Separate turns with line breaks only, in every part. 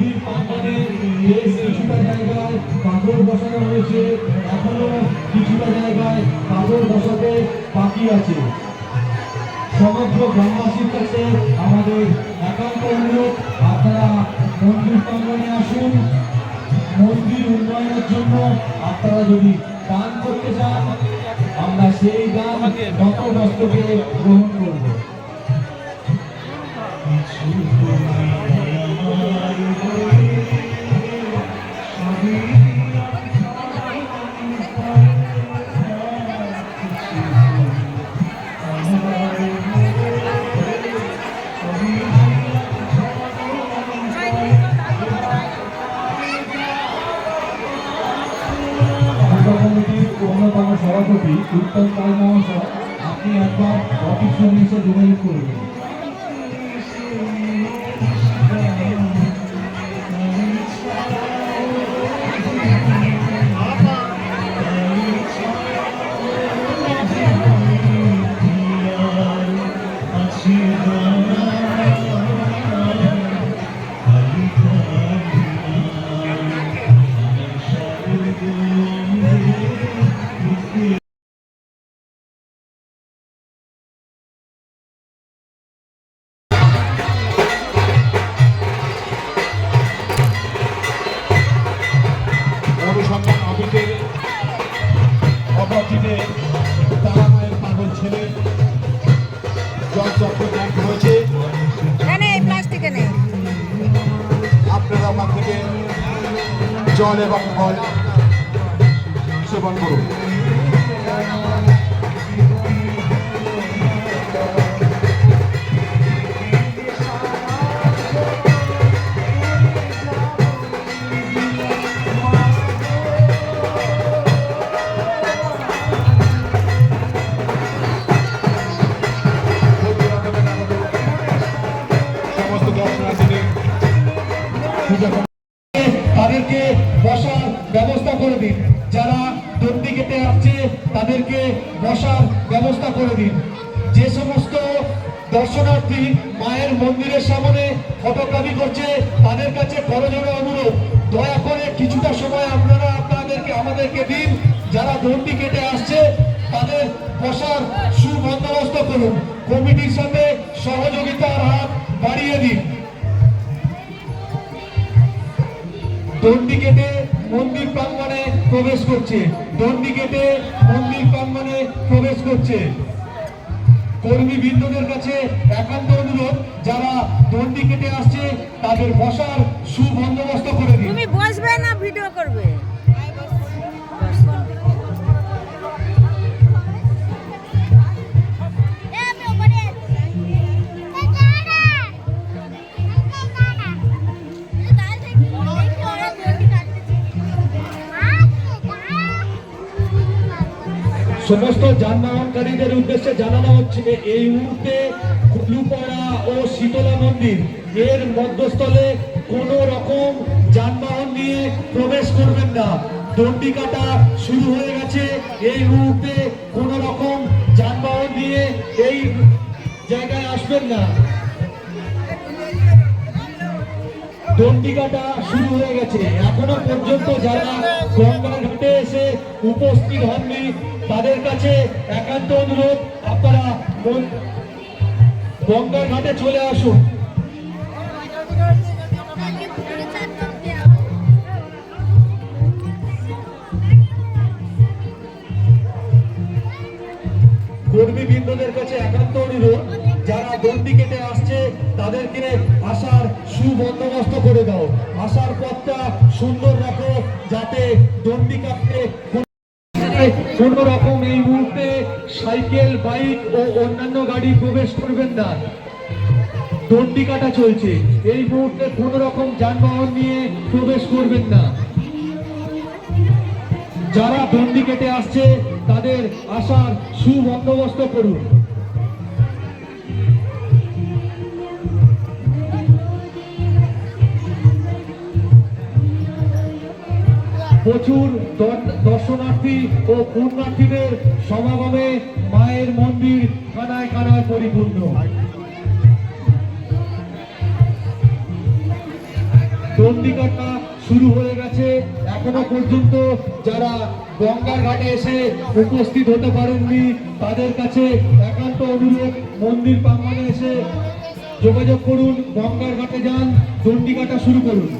মন্দির প্রাঙ্গণে বেশ কিছুটা জায়গায় কাপড় বসানো হয়েছে এখনও কিছুটা জায়গায় কাপড় বসাতে বাকি আছে সমগ্র গ্রামবাসীর কাছে আমাদের একান্ত অনুরোধ আপনারা মন্দির প্রাঙ্গণে আসুন মন্দির উন্নয়নের জন্য আপনারা যদি সভাপতি উত্তম পাল মহাশয় আপনি একবার অফিস সঙ্গে যোগাযোগ করবেন
অপরাধীতে তারা মায়ের পাগল ছেলে। জলচক্র ক্যাম্প হয়েছে আপনারা ওখান থেকে জল এবং ফল সেবন করুন।
তাদেরকে বসার ব্যবস্থা করে দিন। যারা কেটে আসছে তাদেরকে বসার ব্যবস্থা করে দিন। যে সমস্ত দর্শনার্থী মায়ের মন্দিরের সামনে ফটোগ্রাফি করছে, তাদের কাছে করজোড়ে অনুরোধ। দয়া করে কিছুটা সময় আপনারা আপনাদেরকে, আমাদেরকে দিন। যারা দণ্ডি কেটে আসছে, তাদের বসার সুবন্দোবস্ত করুন। কমিটির সাথে সহযোগিতার দণ্ডি কেটে মন্দির প্রাঙ্গণে প্রবেশ করছে। দণ্ডি কেটে মন্দির প্রাঙ্গণে প্রবেশ করছে। কর্মী বৃন্দদের কাছে একান্ত অনুরোধ, যারা দণ্ডি কেটে আসছে, তাদের বসার সুবন্দোবস্ত করে দিন।
তুমি বসবে না, ভিডিও করবে।
সমস্ত যানবাহনকারীদের উদ্দেশ্যে জানানো হচ্ছে যে এই মুহূর্তে কুলুপাড়া ও শীতলা মন্দির এর মধ্যস্থলে কোনো রকম যানবাহন নিয়ে প্রবেশ করবেন না। দণ্ডি কাটা শুরু হয়ে গেছে। এই মুহূর্তে কোনো রকম যানবাহন নিয়ে এই জায়গায় আসবেন না। দণ্ডি কাটা শুরু হয়ে গেছে। এখনও পর্যন্ত যারা গঙ্গার ঘাটে উপস্থিত হননি। তাদের কাছে একান্ত অনুরোধ, আপনারা গঙ্গার ঘাটে চলে আসুন। কর্মীবৃন্দদের কাছে একান্ত অনুরোধ, যারা দণ্ডি কেটে আসছে, তাদেরকে আসার সুবন্দোবস্ত করে দাও। আসার পথটা সুন্দর রাখো, যাতে দণ্ডি কাটতে কোন রকম এই মুহূর্তে সাইকেল, বাইক ও অন্যান্য গাড়ি প্রবেশ করবেন না। দণ্ডি কাটা চলছে। এই মুহূর্তে কোন রকম যানবাহন নিয়ে প্রবেশ করবেন না। যারা দণ্ডি কেটে আসছে, তাদের আসার সুবন্দোবস্ত করুন। প্রচুর দর্শনার্থী ও পুণ্যার্থীদের সমাগমে মায়ের মন্দির কানায় কানায় পরিপূর্ণ। দণ্ডি কাটা শুরু হয়ে গেছে। এখনও পর্যন্ত যারা গঙ্গার ঘাটে এসে উপস্থিত হতে পারেননি, তাদের কাছে একান্ত অনুরোধ, মন্দির প্রাঙ্গণে এসে যোগাযোগ করুন, গঙ্গার ঘাটে যান দণ্ডি কাটা শুরু করুন।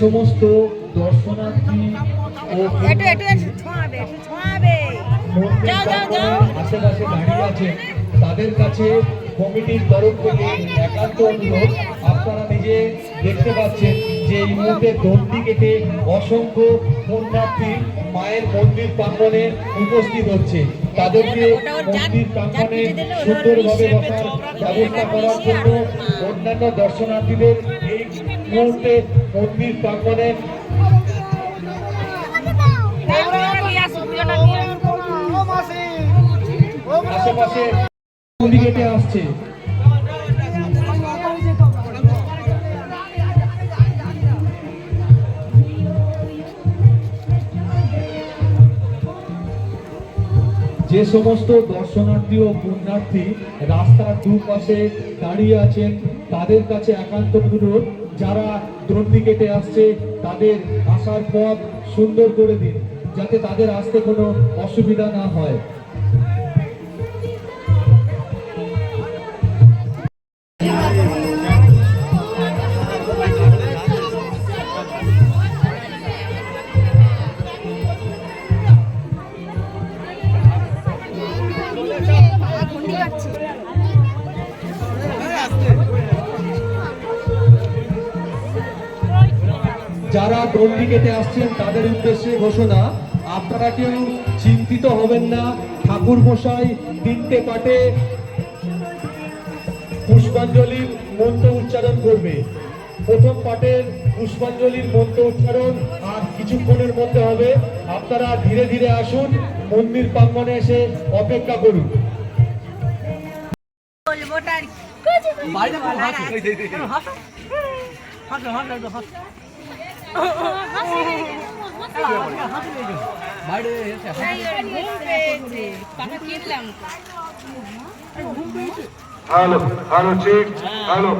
সমস্ত দর্শনার্থী ও আশেপাশে দাঁড়িয়ে আছেন তাদের কাছে কমিটির তরফ থেকে একান্ত অনুরোধ। আপনারা নিজে দেখতে পাচ্ছেন যে এই মুহূর্তে দণ্ডি কেটে অসংখ্য পুণ্যার্থী মায়ের মন্দির প্রাঙ্গণে উপস্থিত হচ্ছে। তাদেরকে মন্দির প্রাঙ্গণে সুন্দরভাবে বসার ব্যবস্থা করার জন্য অন্যান্য দর্শনার্থীদের মন্দির আশেপাশে আসছে। যে সমস্ত দর্শনার্থী ও পুণ্যার্থী রাস্তার দুপাশে দাঁড়িয়ে আছেন তাদের কাছে একান্ত অনুরোধ, যারা দণ্ডি কেটে আসছে, তাদের আসার পথ সুন্দর করে দিন, যাতে তাদের আসতে কোনো অসুবিধা না হয়। যারা দণ্ডি কেটে আসছেন তাদের উদ্দেশ্যে ঘোষণা আপনারা কেউ চিন্তিত হবেন না। ঠাকুর মশাই তিনটে পাটে পুষ্পাঞ্জলির মন্ত্র উচ্চারণ করবে। প্রথম পাটের পুষ্পাঞ্জলির মন্ত্র উচ্চারণ আর কিছুক্ষণের মধ্যে হবে। আপনারা ধীরে ধীরে আসুন মন্দির প্রাঙ্গণে এসে অপেক্ষা করুন।
বলব
હાલો હાલો ઠીક. હાલો.